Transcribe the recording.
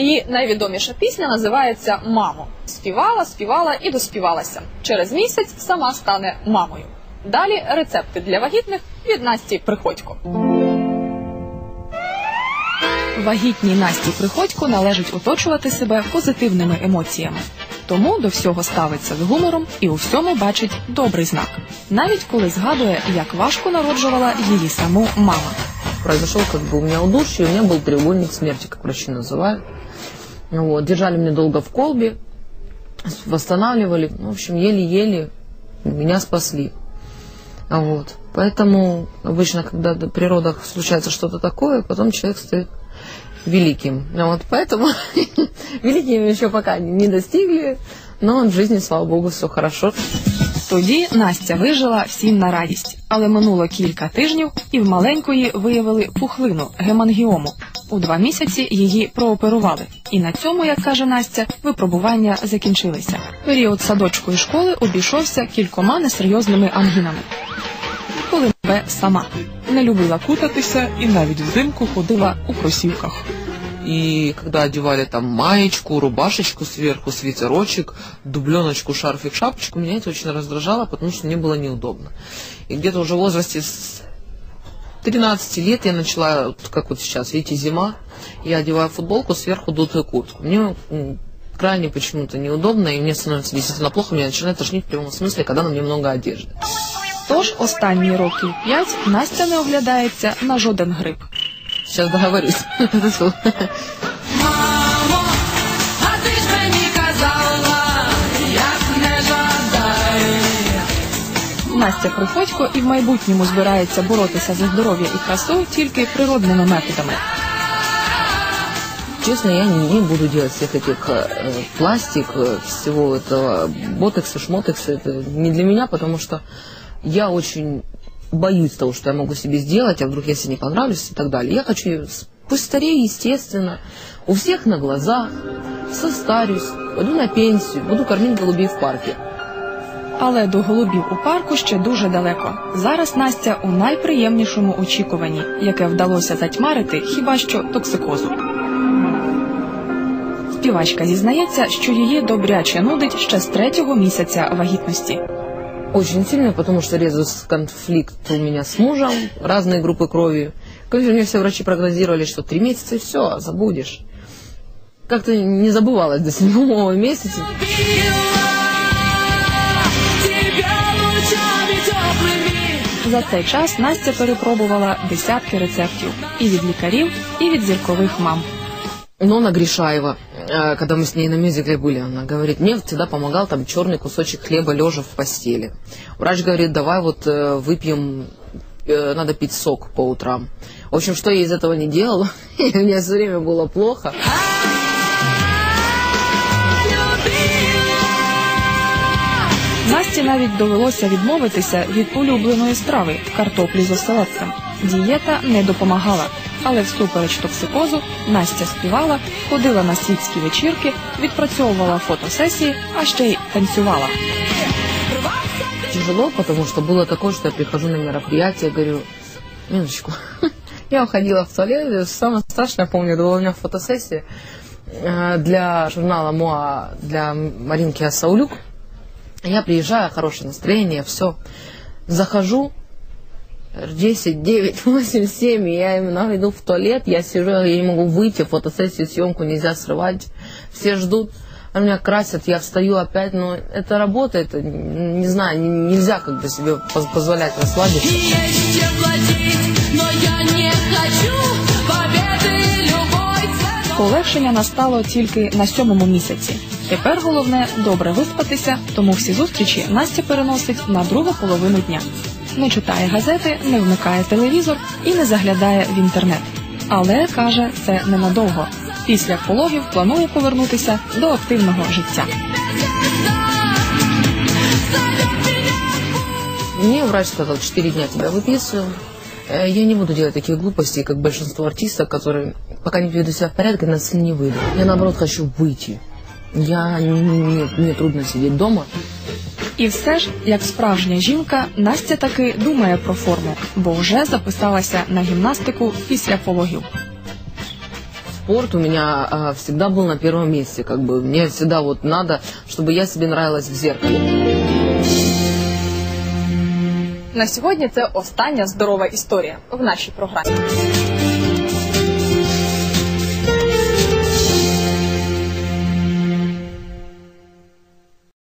Її найвідоміша пісня називається Мамо. Співала, співала і доспівалася. Через місяць сама стане мамою. Далі рецепти для вагітних від Насті Приходько. Вагітній Насті Приходько належить оточувати себе позитивними емоціями. Тому до всього ставиться з гумором і у всьому бачить добрий знак, навіть коли згадує, як важко народжувала її саму мама. Произошел как бы у меня удушье, у меня был треугольник смерти, как врачи называют. Вот, держали меня долго в колбе, восстанавливали, ну, в общем, еле-еле меня спасли. Вот. Поэтому обычно, когда при родах случается что-то такое, потом человек стоит великим. Вот, поэтому великим еще пока не достигли, но в жизни, слава богу, все хорошо. Тоді Настя вижила всім на радість, але минуло кілька тижнів, і в маленької виявили пухлину гемангіому. У два місяці її прооперували. І на цьому, як каже Настя, випробування закінчилися. Період садочку і школи обійшовся кількома несерйозними ангінами. Коли сама не любила кутатися і навіть взимку ходила у кросівках. И когда одевали там маечку, рубашечку сверху, свитерочек, дубленочку, шарфик, шапочку, меня это очень раздражало, потому что мне было неудобно. И где-то уже в возрасте с 13 лет я начала, вот как вот сейчас, видите, зима, я одеваю футболку, сверху дутую куртку. Мне крайне почему-то неудобно, и мне становится действительно плохо, меня начинает тошнить в прямом смысле, когда на мне много одежды. Тож останні роки п'ять Настя не оглядається на жоден грип. Сейчас договорюсь. Мамо, а ти ж мені казала, як не жадай. Настя Приходько і в майбутньому збирається боротися за здоров'я і красу тільки природними методами. Честно, я не, не буду делать всех этих э, пластик, э, всего этого ботекса, шмотекса. Это не для меня, потому что я очень боюсь того, что я могу себе сделать, а вдруг я себе не понравлюсь и так далее. Я хочу, пусть старею, естественно, у всех на глазах, состарюсь, пойду на пенсию, буду кормить голубей в парке. Але до голубів у парку ще дуже далеко. Зараз Настя у найприємнішому очікуванні, яке вдалося затьмарити хіба що токсикозу. Співачка зізнається, що її добряче нудить ще з третього місяця вагітності. Очень сильно, потому что резус конфликт у меня с мужем, разные группы крови. Конечно, мне все врачи прогнозировали, что три месяца и все, забудешь. Как-то не забывалась до седьмого месяца. Тебя лучами теплыми. За цей час Настя перепробувала десятки рецептів і від лікарів, і від зіркових мам. Нона Гришаева, э, когда мы с ней на мюзикле были, она говорит, мне всегда помогал там черный кусочек хлеба лежа в постели. Врач говорит, давай вот э, выпьем, э, надо пить сок по утрам. В общем, что я из этого не делала, и мне все время было плохо. Насті навіть довелося відмовитися від улюбленої страви картоплі з оселедцем. Дієта не допомагала, але всупереч токсикозу Настя співала, ходила на світські вечірки, відпрацьовувала фотосесії, а ще й танцювала. Тяжело, потому что было такое, что я прихожу на мероприятие, говорю, минуточку. Я уходила в туалет, самое страшное, помню, это была у меня фотосессия э, для журнала МОА, для Маринки Асаулюк. Я приезжаю, хорошее настроение, все. Захожу, 10, 9, 8, 7, и я именно иду в туалет, я сижу, я не могу выйти, фотосессию, съемку нельзя срывать, все ждут, а меня красят, я встаю опять, но это работает, не знаю, не- нельзя как бы себе поз- позволять расслабиться. Есть чем платить, но я не хочу победы любой ценой. Полегшення настало тільки на сьомому місяці. Тепер головне добре виспатися, тому всі зустрічі Настя переносить на другу половину дня. Не читає газети, не вмикає телевізор і не заглядає в інтернет. Але каже, це ненадовго. Після пологів планує повернутися до активного життя. Мне врач сказал, 4 дня тебя выписываем. Э, Я не буду делать таких глупостей, как большинство артистов, которые пока не приведу себя в порядок, на сцену не выйду. Я наоборот хочу выйти. Я не, не- мне трудно сидеть дома. І все ж, як справжня жінка, Настя таки думає про форму, бо вже записалася на гімнастику після пологів. спорт у меня а, всегда был на первом месте. Как бы мне всегда вот надо, чтобы я себе нравилась в зеркале. На сьогодні це остання здорова історія в нашій програмі.